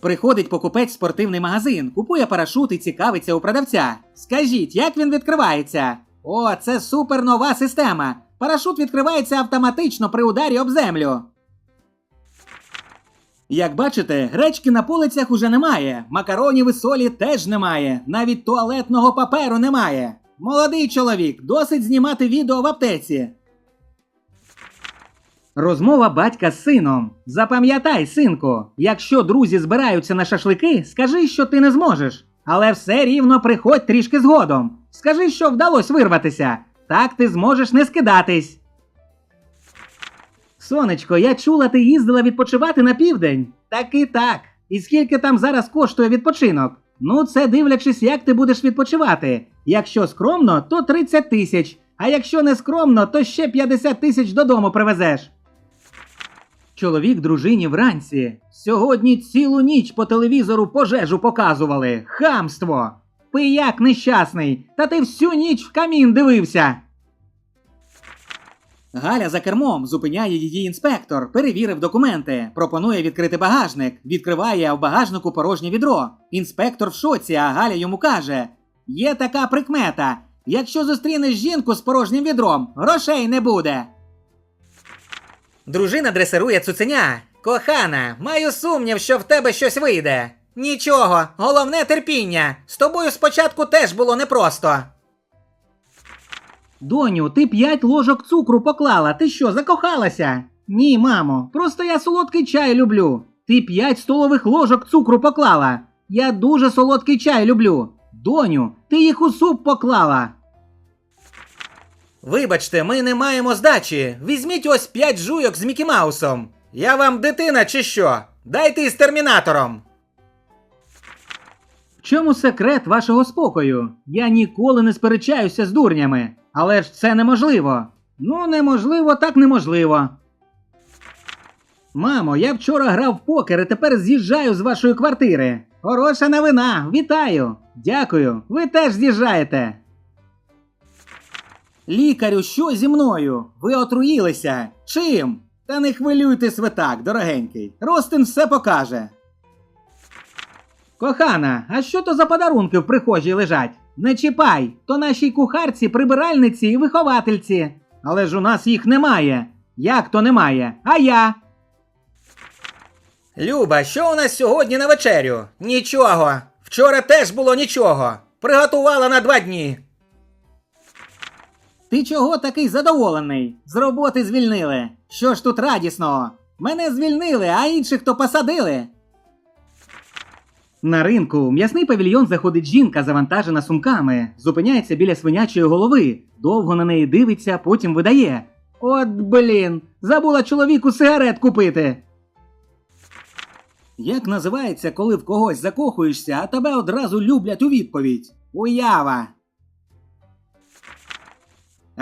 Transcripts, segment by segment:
Приходить покупець в спортивний магазин, купує парашут і цікавиться у продавця. Скажіть, як він відкривається? О, це супер нова система. Парашут відкривається автоматично при ударі об землю. Як бачите, гречки на полицях уже немає, макаронів і солі теж немає, навіть туалетного паперу немає. Молодий чоловік, досить знімати відео в аптеці. Розмова батька з сином. Запам'ятай, синку, якщо друзі збираються на шашлики, скажи, що ти не зможеш. Але все рівно приходь трішки згодом. Скажи, що вдалося вирватися. Так ти зможеш не скидатись. Сонечко, я чула, ти їздила відпочивати на південь. Так і так. І скільки там зараз коштує відпочинок? Ну, це дивлячись, як ти будеш відпочивати. Якщо скромно, то 30 тисяч. А якщо не скромно, то ще 50 тисяч додому привезеш. Чоловік дружині вранці. Сьогодні цілу ніч по телевізору пожежу показували. Хамство! Пияк нещасний, та ти всю ніч в камін дивився. Галя за кермом зупиняє її інспектор, перевірив документи, пропонує відкрити багажник, відкриває в багажнику порожнє відро. Інспектор в шоці, а Галя йому каже: Є така прикмета. Якщо зустрінеш жінку з порожнім відром, грошей не буде. Дружина дресирує цуценя. Кохана, маю сумнів, що в тебе щось вийде. Нічого, головне терпіння. З тобою спочатку теж було непросто. Доню, ти п'ять ложок цукру поклала. Ти що, закохалася? Ні, мамо, просто я солодкий чай люблю. Ти п'ять столових ложок цукру поклала. Я дуже солодкий чай люблю. Доню, ти їх у суп поклала. Вибачте, ми не маємо здачі. Візьміть ось п'ять жуйок з Мікі Маусом. Я вам дитина чи що? Дайте із термінатором. В чому секрет вашого спокою? Я ніколи не сперечаюся з дурнями. Але ж це неможливо. Ну, неможливо, так неможливо. Мамо, я вчора грав в покер і тепер з'їжджаю з вашої квартири. Хороша новина, вітаю. Дякую, ви теж з'їжджаєте. Лікарю, що зі мною? Ви отруїлися. Чим? Та не хвилюйтесь ви так, дорогенький. Ростин все покаже. Кохана, а що то за подарунки в прихожій лежать? Не чіпай, то нашій кухарці, прибиральниці і виховательці. Але ж у нас їх немає. Як то немає? А я. Люба, що у нас сьогодні на вечерю? Нічого. Вчора теж було нічого. Приготувала на два дні. Ти чого такий задоволений? З роботи звільнили. Що ж тут радісного? Мене звільнили, а інших то посадили. На ринку в м'ясний павільйон заходить жінка, завантажена сумками, зупиняється біля свинячої голови, довго на неї дивиться, потім видає. От блін, забула чоловіку сигарет купити. Як називається, коли в когось закохуєшся, а тебе одразу люблять у відповідь? Уява.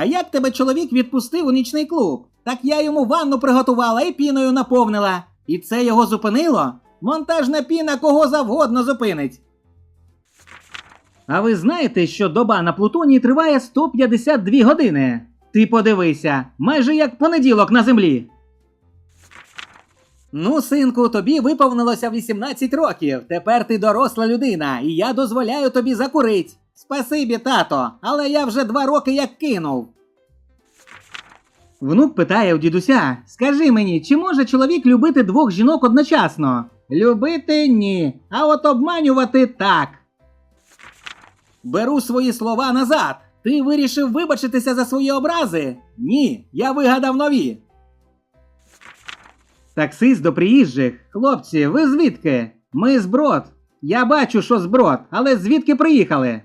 А як тебе чоловік відпустив у нічний клуб? Так я йому ванну приготувала і піною наповнила. І це його зупинило? Монтажна піна кого завгодно зупинить. А ви знаєте, що доба на Плутоні триває 152 години? Ти подивися, майже як понеділок на землі. Ну, синку, тобі виповнилося 18 років. Тепер ти доросла людина, і я дозволяю тобі закурить. Спасибі, тато, але я вже два роки як кинув. Внук питає у дідуся: Скажи мені, чи може чоловік любити двох жінок одночасно? Любити ні, а от обманювати так. Беру свої слова назад. Ти вирішив вибачитися за свої образи? Ні, я вигадав нові. Таксист до приїжджих. Хлопці, ви звідки? Ми з. Я бачу, що з але звідки приїхали?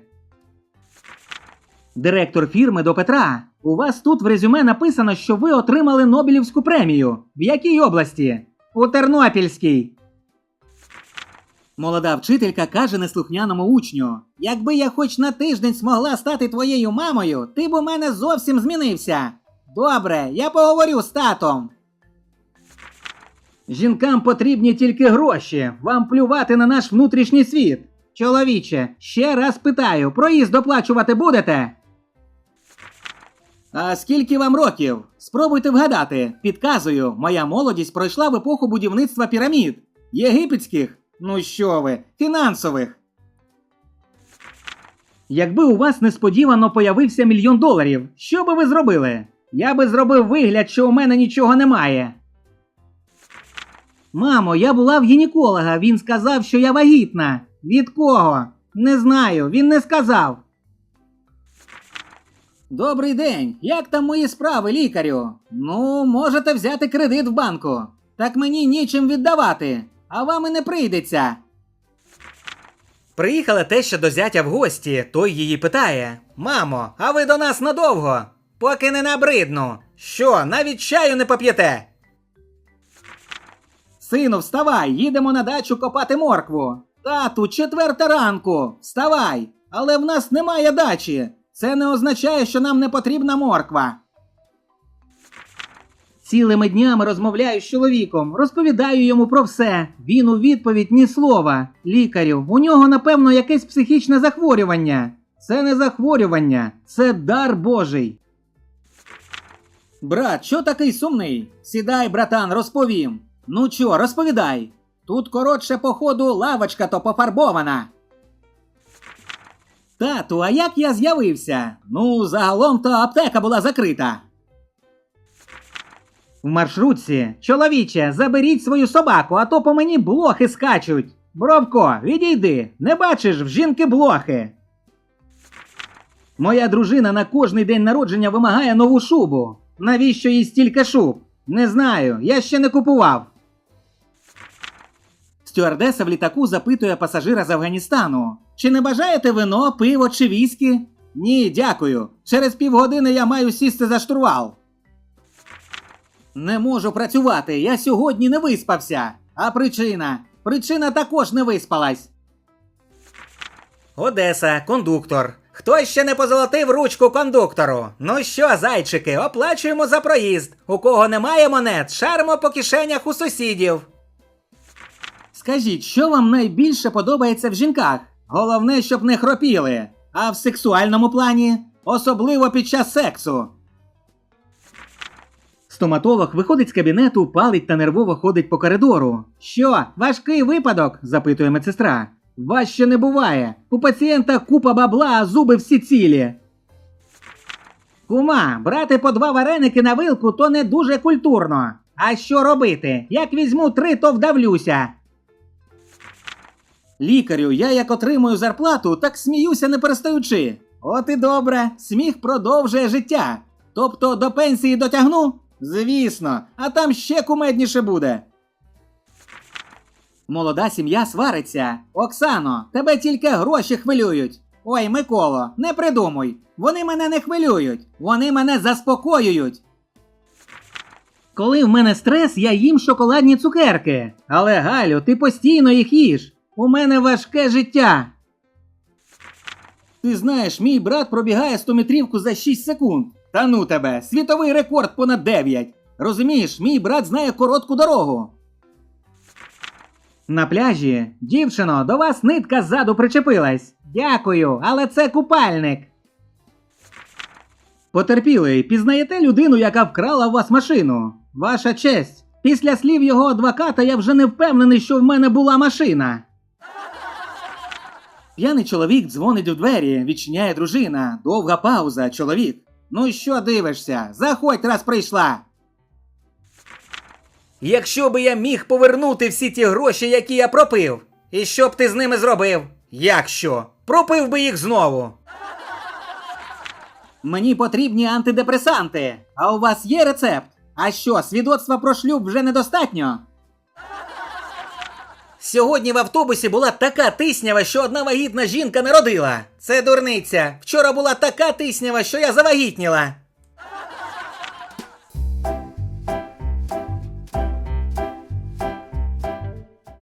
Директор фірми до Петра. У вас тут в резюме написано, що ви отримали Нобелівську премію. В якій області? У Тернопільській. Молода вчителька каже неслухняному учню: Якби я хоч на тиждень змогла стати твоєю мамою, ти б у мене зовсім змінився. Добре, я поговорю з татом. Жінкам потрібні тільки гроші. Вам плювати на наш внутрішній світ. Чоловіче, ще раз питаю, проїзд оплачувати будете? А скільки вам років? Спробуйте вгадати. Підказую, моя молодість пройшла в епоху будівництва пірамід. Єгипетських, Ну що ви, фінансових. Якби у вас несподівано появився мільйон доларів, що би ви зробили? Я би зробив вигляд, що у мене нічого немає. Мамо, я була в гінеколога. Він сказав, що я вагітна. Від кого? Не знаю, він не сказав. Добрий день. Як там мої справи, лікарю? Ну, можете взяти кредит в банку. Так мені нічим віддавати, а вам і не прийдеться. Приїхала теща до зятя в гості, той її питає: Мамо, а ви до нас надовго? Поки не набридну. Що, навіть чаю не поп'єте? Сину, вставай, їдемо на дачу копати моркву. Тату, четверта ранку. Вставай. Але в нас немає дачі. Це не означає, що нам не потрібна морква. Цілими днями розмовляю з чоловіком, розповідаю йому про все. Він у відповідь ні слова. Лікарю, у нього, напевно, якесь психічне захворювання. Це не захворювання, це дар Божий. Брат, що такий сумний? Сідай, братан, розповім. Ну чо, розповідай. Тут коротше, походу, лавочка то пофарбована. Тату, а як я з'явився? Ну, загалом то аптека була закрита. В маршрутці, чоловіче, заберіть свою собаку, а то по мені блохи скачуть. Бровко, відійди, не бачиш в жінки блохи. Моя дружина на кожний день народження вимагає нову шубу. Навіщо їй стільки шуб? Не знаю, я ще не купував. Стюардеса в літаку запитує пасажира з Афганістану: чи не бажаєте вино, пиво чи віскі? Ні, дякую. Через півгодини я маю сісти за штурвал. Не можу працювати. Я сьогодні не виспався. А причина? Причина також не виспалась. Одеса, кондуктор. Хто ще не позолотив ручку кондуктору? Ну що, зайчики, оплачуємо за проїзд. У кого немає монет, шаримо по кишенях у сусідів. Скажіть, що вам найбільше подобається в жінках? Головне, щоб не хропіли. А в сексуальному плані, особливо під час сексу. Стоматолог виходить з кабінету, палить та нервово ходить по коридору. Що, важкий випадок? запитує медсестра. Важче не буває. У пацієнта купа бабла, а зуби всі цілі. Кума, брати по два вареники на вилку то не дуже культурно. А що робити? Як візьму три, то вдавлюся. Лікарю, я як отримую зарплату, так сміюся не перестаючи. От і добре, сміх продовжує життя. Тобто до пенсії дотягну? Звісно, а там ще кумедніше буде. Молода сім'я свариться. Оксано, тебе тільки гроші хвилюють. Ой, Миколо, не придумуй. Вони мене не хвилюють, вони мене заспокоюють. Коли в мене стрес, я їм шоколадні цукерки. Але Галю, ти постійно їх їш. У мене важке життя. Ти знаєш, мій брат пробігає 100-метрівку за 6 секунд. Та ну тебе, світовий рекорд понад 9. Розумієш, мій брат знає коротку дорогу. На пляжі, дівчино, до вас нитка ззаду причепилась. Дякую, але це купальник. Потерпілий, пізнаєте людину, яка вкрала у вас машину? Ваша честь. Після слів його адвоката я вже не впевнений, що в мене була машина. П'яний чоловік дзвонить у двері, відчиняє дружина. Довга пауза, чоловік. Ну що дивишся? Заходь, раз прийшла. Якщо би я міг повернути всі ті гроші, які я пропив, і що б ти з ними зробив? Як що? Пропив би їх знову. Мені потрібні антидепресанти. А у вас є рецепт? А що, свідоцтва про шлюб вже недостатньо? Сьогодні в автобусі була така тиснява, що одна вагітна жінка народила. Це дурниця. Вчора була така тиснява, що я завагітніла.